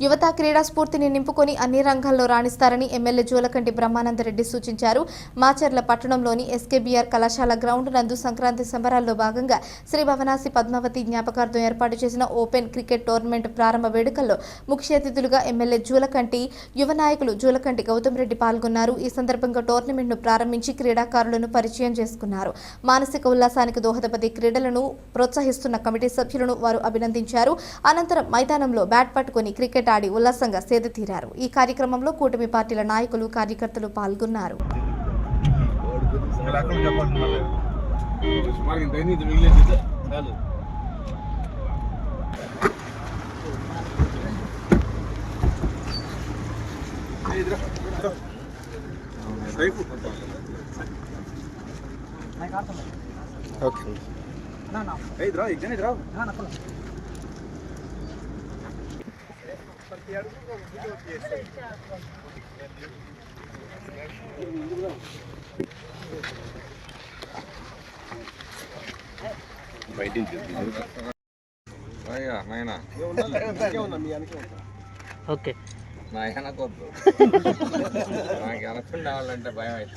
యువత క్రీడా స్ఫూర్తిని నింపుకొని అన్ని రంగాల్లో రాణిస్తారని ఎమ్మెల్యే జూలకంటి బ్రహ్మానందరెడ్డి సూచించారు. మాచర్ల పట్టణంలోని ఎస్కేబీఆర్ కళాశాల గ్రౌండ్ నందు సంక్రాంతి సంబరాల్లో భాగంగా శ్రీ భవనాసి పద్మావతి జ్ఞాపకార్థం ఏర్పాటు చేసిన ఓపెన్ క్రికెట్ టోర్నమెంట్ ప్రారంభ వేడుకల్లో ముఖ్య అతిథులుగా ఎమ్మెల్యే జూలకంటి యువ నాయకులు జూలకంటి గౌతమ్ రెడ్డి పాల్గొన్నారు. ఈ సందర్భంగా టోర్నమెంట్ను ప్రారంభించి క్రీడాకారులను పరిచయం చేసుకున్నారు. మానసిక ఉల్లాసానికి దోహదపడే క్రీడలను ప్రోత్సహిస్తున్న కమిటీ సభ్యులను వారు అభినందించారు. అనంతరం మైదానంలో బ్యాట్ పట్టుకుని క్రికెట్ ఆడి ఉల్లాసంగా సేద తీరారు. ఈ కార్యక్రమంలో కూటమి పార్టీల నాయకులు కార్యకర్తలు పాల్గొన్నారు. మీరు ఇదిరా. అయ్యా నాయన. ఓకే. నాయన కొద్దు. నాకు వెనకుండా వాళ్ళంటే భయం అయితే.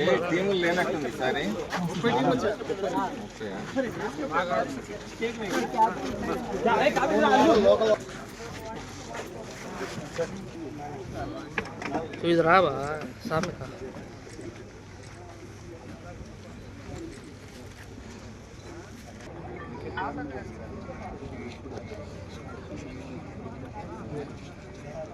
ఏ టీములు లేనట్టుంది ఈసారి ఇది రావా సార్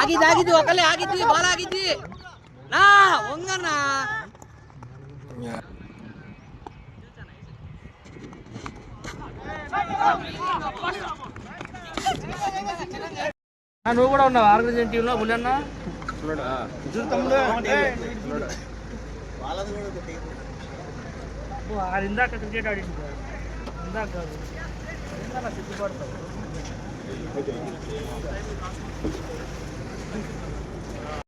ಆಗಿದೆ ಆಗಿದೆ ಒಕ್ಕಲೆ ಆಗಿದ್ದಿ ಬಾಲ ಆಗಿದ್ದಿ ನಾ ಒಂಗನ నువ్వు కూడా ఉన్నావు? ఆర్గనైజేషన్ టీంలో బుల్లన్న? ఆడు ఇందాక క్రికెట్ ఆడి ఇందాక కాదు. ఇందాక సిగ్గుపడతావు